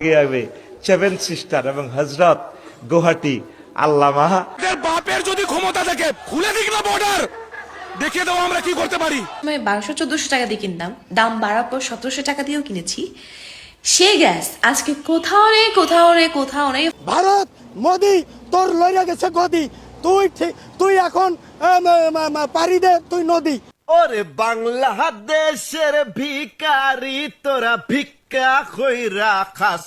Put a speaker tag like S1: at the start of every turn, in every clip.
S1: হবে seven sister এবং হজরত গুয়াহাটি আল্লামা
S2: বাপের যদি ক্ষমতা থাকে খুলে দিক না বর্ডার দেখিয়ে দাও আমরা কি করতে পারি।
S3: সময় বারোশো চোদ্দশো টাকা দিয়ে কিনতাম। দাম বাড়ার পর সতেরোশো টাকা দিয়েও কিনেছি। সে গ্যাস আজকে কোথাও নেই কোথাও নেই কোথাও নেই।
S4: ভারত মোদি তোর লইয়া গেছে গদি। তুই তুই এখন আম, আম, আম, পাড়ি দে তুই নদী।
S5: ওরে বাংলাদেশের ভিকারি তোরা খাস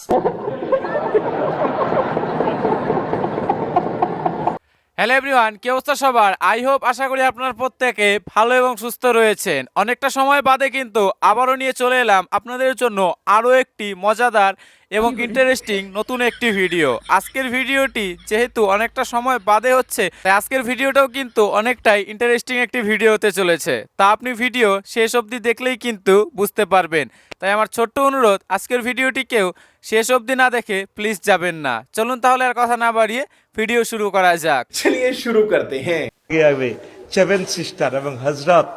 S6: হ্যালো এভরিওয়ান কি অবস্থা সবার? আই হোপ আশা করি আপনার প্রত্যেকে ভালো এবং সুস্থ রয়েছেন। অনেকটা সময় বাদে কিন্তু আবারও নিয়ে চলে এলাম আপনাদের জন্য আরও একটি মজাদার এবং ইন্টারেস্টিং নতুন একটি ভিডিও আজকের ভিডিওটি যেহেতু অনেকটা সময় বাদে হচ্ছে তাই আজকের ভিডিওটাও কিন্তু অনেকটাই ইন্টারেস্টিং একটি ভিডিও হতে চলেছে। তা আপনি ভিডিও শেষ অবধি দেখলেই কিন্তু বুঝতে পারবেন। তাই আমার ছোট্ট অনুরোধ আজকের ভিডিওটিকেও শেষ অবধি না দেখে প্লিজ যাবেন না। চলুন তাহলে আর কথা না বাড়িয়ে ভিডিও শুরু করা যাক।
S5: চলিয়ে শুরু করতে হ্যাঁ।
S1: হবে সেভেন সিস্টার এবং হজরত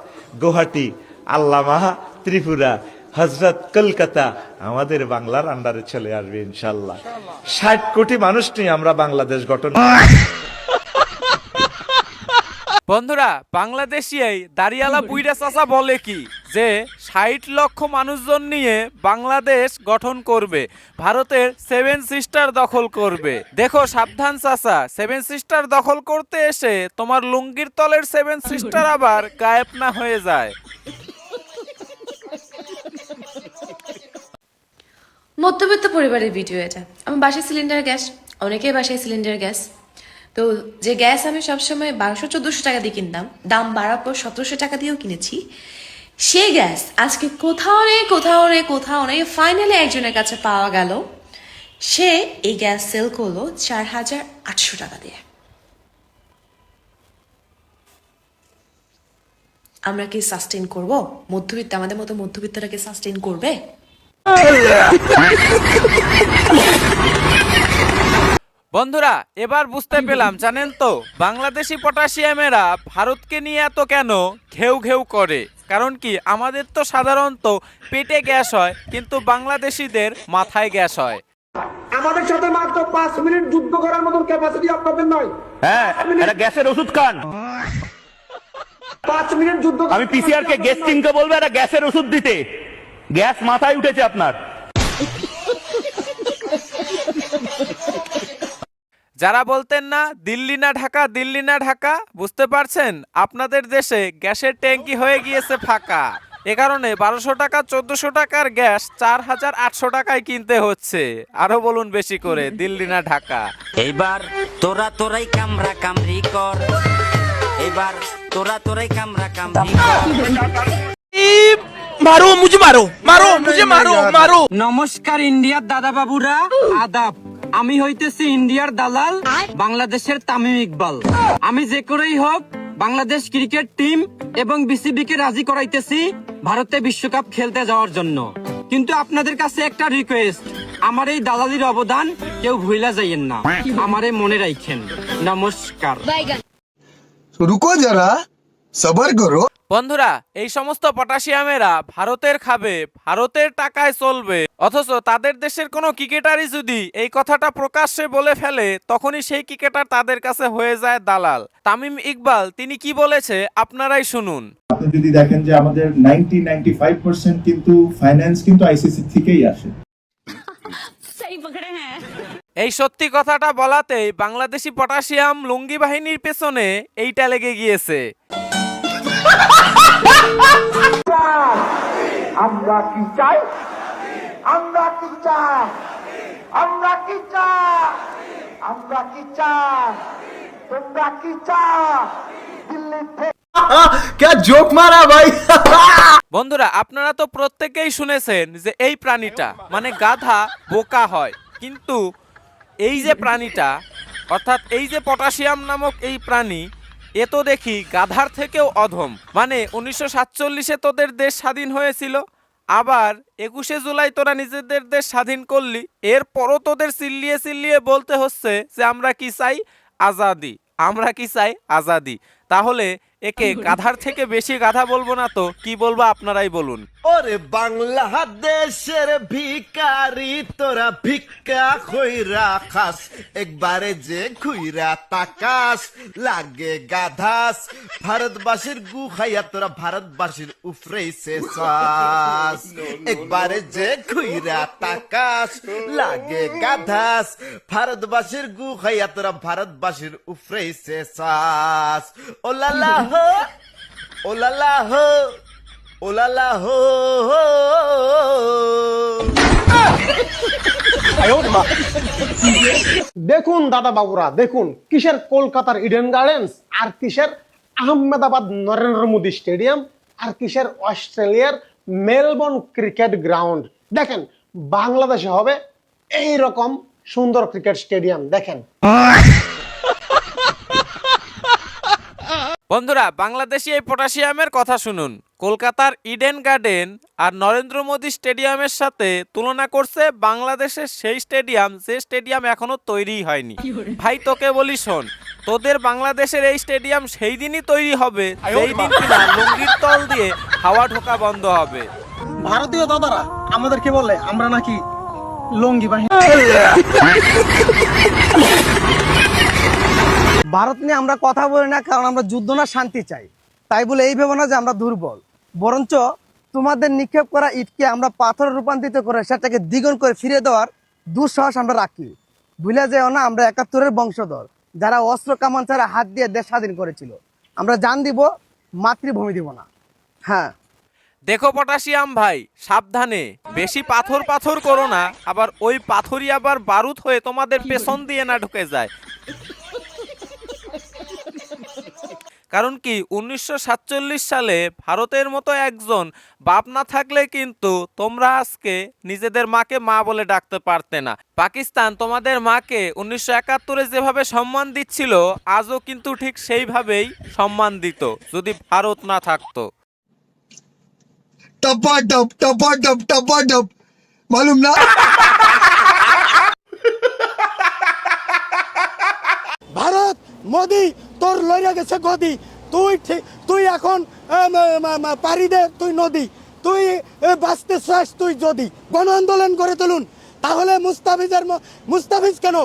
S1: গুয়াহাটি আল্লামা ত্রিপুরা হজরত কলকাতা, আমাদের বাংলার আন্ডারে চলে আসবে ইনশাল্লাহ। ষাট কোটি মানুষ নিয়ে আমরা বাংলাদেশ গঠন
S6: বন্ধুরা, বাংলাদেশিয়াই দাঁড়িয়ালা বুইরা চাচা বলে কি? যে ষাট লক্ষ মানুষজন নিয়ে বাংলাদেশ গঠন করবে, ভারতের সেভেন সিস্টার দখল করবে। দেখো, সাবধান চাচা, সেভেন সিস্টার দখল করতে এসে তোমার লুঙ্গির তলের সেভেন সিস্টার আবার গায়েব না হয়ে যায়।
S3: মধ্যবিত্ত পরিবারের ভিডিও এটা। আমার বাসায় সিলিন্ডার গ্যাস অনেকের বাসায় সিলিন্ডার গ্যাস তো যে গ্যাস আমি সবসময় বারোশো চোদ্দোশো টাকা দিয়ে কিনতাম, দাম বাড়ার পর সতেরোশো টাকা দিয়েও কিনেছি। সে গ্যাস আজকে কোথাও নেই কোথাও নেই কোথাও নেই ফাইনালি একজনের কাছে পাওয়া গেল। সে এই গ্যাস সেল করল চার হাজার আটশো টাকা দিয়ে। আমরা কি সাস্টেন করব? মধ্যবিত্ত, আমাদের মতো মধ্যবিত্তরা কি সাস্টেন করবে?
S6: বন্ধুরা এবার বুঝতে পেলাম জানেন তো বাংলাদেশি পটাশিয়ামেরা ভারতকে নিয়ে এত কেন ঘেউ ঘেউ করে? কারণ কি আমাদের তো সাধারণত পেটে গ্যাস হয় কিন্তু বাংলাদেশিদের মাথায় গ্যাস হয়।
S4: আমাদের সাথে মাত্র পাঁচ মিনিট যুদ্ধ করার মতন ক্যাপাসিটি আপনাদের নয়।
S5: হ্যাঁ এটা গ্যাসের ওষুধ খান।
S4: পাঁচ মিনিট যুদ্ধ
S5: আমি পিসিআর কে গ্যাস টিমকে বলব একটা গ্যাসের ওষুধ দিতে। গ্যাস মাথায় উঠেছে আপনার।
S6: যারা বলতেন না দিল্লি না ঢাকা দিল্লি না ঢাকা বুঝতে পারছেন? আপনাদের দেশে গ্যাসের ট্যাঙ্কি হয়ে গিয়েছে ফাঁকা। এ কারণে বারোশো টাকা চোদ্দশো টাকার গ্যাস চার হাজার আটশো টাকায় কিনতে হচ্ছে। আরও বলুন বেশি করে দিল্লি না ঢাকা।
S7: এইবার তোরা তোরাই কামরা কামরি কর। এবার তোরা তোরাই কামরা কামরি কর।
S2: মারো মুঝে মারো। মারো মুঝে মারো মারো।
S8: নমস্কার ইন্ডিয়ার দাদা বাবুরা আদাব। আমি হইতেছি ইন্ডিয়ার দালাল বাংলাদেশের তামিম ইকবাল। আমি যে করেই হোক বাংলাদেশ ক্রিকেট টিম এবং বিসিবি কে রাজি করাইতেছি ভারতে বিশ্বকাপ খেলতে যাওয়ার জন্য। কিন্তু আপনাদের কাছে একটা রিকোয়েস্ট আমার এই দালালির অবদান কেউ ভুলা যাইয়েন না। আমারে মনে রাখেন নমস্কার।
S9: রুকো যারা
S6: বন্ধুরা এই সমস্ত পটাশিয়ামেরা ভারতের খাবে ভারতের টাকায় চলবে। অথচ তাদের দেশের কোনো ক্রিকেটারই যদি এই কথাটা প্রকাশ্যে বলে ফেলে তখনই সেই ক্রিকেটার তাদের কাছে হয়ে যায় দালাল। তামিম ইকবাল তিনি কি বলেছে আপনারাই শুনুন।
S10: আপনি যদি দেখেন যে আমাদের 90 95% কিন্তু ফাইন্যান্স কিন্তু আইসিসি থেকেই আসে।
S6: এই সত্যি কথাটা বলাতেই বাংলাদেশি পটাশিয়াম লুঙ্গি বাহিনীর পেছনে এইটা লেগে গিয়েছে।
S4: আমরা কি চাই? আমরা কি চাই? আমরা কি চাই? আমরা কি চাই? তোমরা কি চাই দিল্লি থেকে
S5: জোক মারা ভাই?
S6: বন্ধুরা আপনারা তো প্রত্যেকেই শুনেছেন যে এই প্রাণীটা মানে গাধা বোকা হয়। কিন্তু এই যে প্রাণীটা অর্থাৎ এই যে পটাশিয়াম নামক এই প্রাণী এ তো দেখি গাধার থেকেও অধম। মানে উনিশশো সাতচল্লিশে তোদের দেশ স্বাধীন হয়েছিল, আবার একুশে জুলাই তোরা নিজেদের দেশ স্বাধীন করলি, এরপরও তোদের চিল্লিয়ে চিল্লিয়ে বলতে হচ্ছে যে আমরা কি চাই? আজাদি। আমরা কি চাই? আজাদি। তাহলে একে গাধার থেকে বেশি গাধা বলব না তো কি বলব আপনারাই বলুন
S1: ওরে বাংলাদেশের ভিকারি তোরা ভিক্ষা খইরা খাস একবারে যে খুইরা তাকাস লাগে গাধাস ভারতবাসীর গু খাইয়া তোরা ভারতবাসীর উফরেছে শ্বাস একবারে যে খুইরা তাকাস লাগে গাধাস ভারতবাসীর গু খাইয়া তোরা ভারতবাসীর উফরেছে শ্বাস ওলালা হো ওলালা হো ওলালা হো
S4: দেখুন দাদা বাবুরা, দেখুন, কিসের কলকাতার ইডেন গার্ডেন্স আর কিসের আহমেদাবাদ নরেন্দ্র মোদী স্টেডিয়াম আর কিসের অস্ট্রেলিয়ার মেলবোর্ন ক্রিকেট গ্রাউন্ড। দেখেন, বাংলাদেশে হবে এই রকম সুন্দর ক্রিকেট স্টেডিয়াম, দেখেন।
S6: বন্ধুরা বাংলাদেশি এই পটাশিয়ামের কথা শুনুন। কলকাতার ইডেন গার্ডেন আর নরেন্দ্র মোদী স্টেডিয়ামের সাথে তুলনা করছে বাংলাদেশের সেই স্টেডিয়াম যে স্টেডিয়াম এখনও তৈরি হয়নি। ভাই তোকে বলি শোন তোদের বাংলাদেশের এই স্টেডিয়াম সেই দিনই তৈরি হবে সেই দিন কিনা লুঙ্গির তল দিয়ে হাওয়া ঢোকা বন্ধ হবে।
S4: ভারতীয় দাদারা আমাদেরকে বলে আমরা নাকি লঙ্গি বাহিনী।
S8: ভারত নিয়ে আমরা কথা বলি না, কারণ আমরা যুদ্ধ না, শান্তি চাই। তাই বলে এই ভেবো না যে আমরা দুর্বল। বরঞ্চ তোমাদের নিক্ষেপ করা ইটকে আমরা পাথর রূপান্তরিত করে সেটাকে দ্বিগুণ করে ফিরে দেওয়ার দুঃসাহস আমরা রাখি। ভুলে যেও না, আমরা একাত্তরের বংশধর, যারা অস্ত্র কামান ছাড়া হাত দিয়ে দেশ স্বাধীন করেছিল। আমরা জান দিব, মাতৃভূমি দিব না। হ্যাঁ।
S6: দেখো পটাশিয়াম ভাই, সাবধানে। বেশি পাথর পাথর করো না, আবার ওই পাথরই আবার বারুদ হয়ে তোমাদের পেছন দিয়ে না ঢুকে যায়। কারণ কি উনিশশো সালে ভারতের মতো একজন বাপ না থাকলে কিন্তু তোমরা আজকে নিজেদের মাকে মা বলে ডাকতে পারতে না পাকিস্তান তোমাদের মাকে উনিশশো একাত্তরে যেভাবে সম্মান দিচ্ছিল আজও কিন্তু ঠিক সেইভাবেই সম্মান দিত যদি ভারত না থাকতো
S9: टपा टप टपा टप टपा टप मालूम ना
S4: ভারত মোদি তোর লইয়া গেছে গদি তুই ঠিক তুই এখন আম, আম, আম, পাড়ি দে তুই নদী তুই এ, বাঁচতে চাস তুই যদি গণ আন্দোলন করে তুলুন তাহলে মুস্তাফিজের ম- মুস্তাফিজ কেন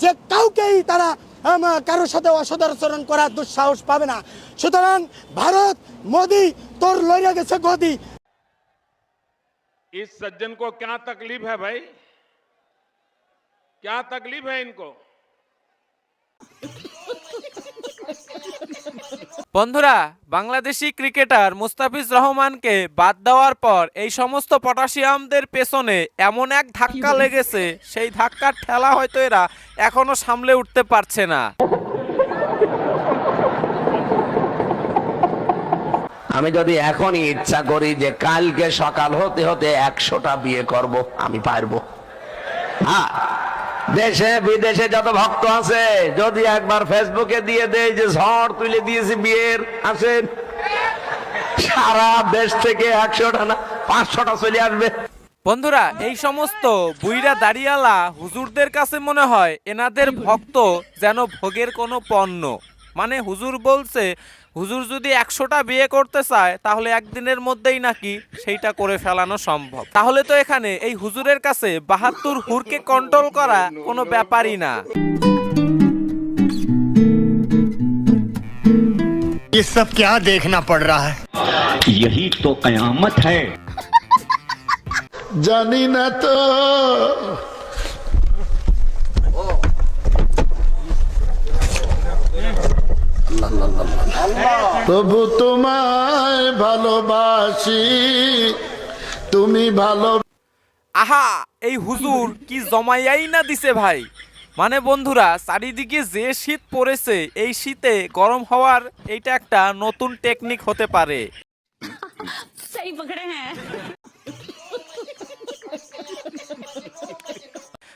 S4: যে কাউকেই তারা আম, কারোর সাথে অসদাচরণ করার দুঃসাহস পাবে না সুতরাং ভারত মোদি তোর লইয়া গেছে গদি
S2: इस सज्जन को क्या तकलीफ है भाई क्या तकलीफ है इनको
S6: বন্ধুরা বাংলাদেশি ক্রিকেটার মুস্তাফিজ রহমানকে বাদ দেওয়ার পর এই সমস্ত পটাশিয়ামদের পেছনে এমন এক ধাক্কা লেগেছে সেই ধাক্কার ঠেলা হয়তো এরা এখনও সামলে উঠতে পারছে না।
S5: আমি যদি এখনই ইচ্ছা করি যে কালকে সকাল হতে হতে একশোটা বিয়ে করব আমি পারব। হ্যাঁ। দেশে, বিদেশে যত ভক্ত আছে, যদি একবার ফেসবুকে দিয়ে দেয় যে ঝড় তুলে দিয়েছি বিয়ের, আসেন। সারা দেশ থেকে একশোটা না, পাঁচশোটা চলে আসবে।
S6: বন্ধুরা, এই সমস্ত বুইরা দাঁড়িয়ালা হুজুরদের কাছে মনে হয় এনাদের ভক্ত যেন ভোগের কোনো পণ্য। মানে হুজুর বলছে হুজুর যদি একশোটা বিয়ে করতে চায় তাহলে একদিনের মধ্যেই নাকি সেইটা করে ফেলানো সম্ভব তাহলে তো এখানে এই হুজুরের কাছে বাহাত্তর হুরকে কন্ট্রোল করা কোনো ব্যাপারই না
S4: ये सब क्या देखना पड़ रहा है
S5: यही तो कयामत है
S9: जानी ना तो প্রভু তোমায় ভালোবাসি তুমি ভালো
S6: আহা এই হুজুর কি জমাইয়াই না দিছে ভাই? মানে বন্ধুরা চারিদিকে যে শীত পড়েছে এই শীতে গরম হওয়ার এইটা একটা নতুন টেকনিক হতে পারে।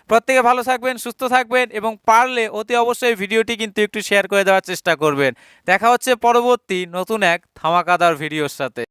S6: প্রত্যেকে ভালো থাকবেন, সুস্থ থাকবেন এবং পারলে অতি অবশ্যই ভিডিওটি কিন্তু একটু শেয়ার করে দেওয়ার চেষ্টা করবেন। দেখা হচ্ছে পরবর্তী নতুন এক ধামাকাদার ভিডিওর সাথে।